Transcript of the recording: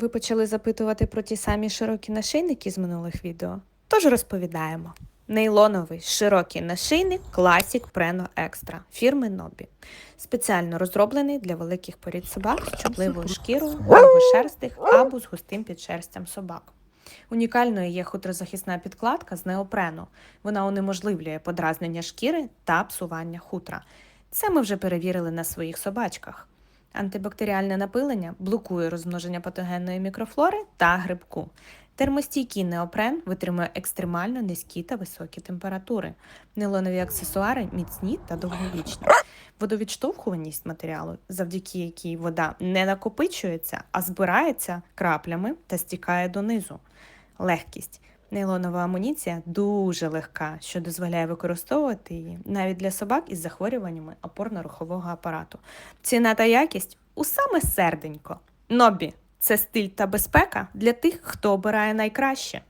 Ви почали запитувати про ті самі широкі нашийники з минулих відео? Тож розповідаємо. Нейлоновий широкий нашийник Classic Preno Extra фірми Nobby. Спеціально розроблений для великих порід собак з чутливою шкірою, довгошерстих або з густим підшерстям собак. Унікальною є хутрозахисна підкладка з неопрену. Вона унеможливлює подразнення шкіри та псування хутра. Це ми вже перевірили на своїх собачках. Антибактеріальне напилення блокує розмноження патогенної мікрофлори та грибку. Термостійкий неопрен витримує екстремально низькі та високі температури. Нейлонові аксесуари міцні та довговічні. Водовідштовхуваність матеріалу, завдяки якій вода не накопичується, а збирається краплями та стікає донизу. Легкість. Нейлонова амуніція дуже легка, що дозволяє використовувати її навіть для собак із захворюваннями опорно-рухового апарату. Ціна та якість у саме серденько. Нобі це стиль та безпека для тих, хто обирає найкраще.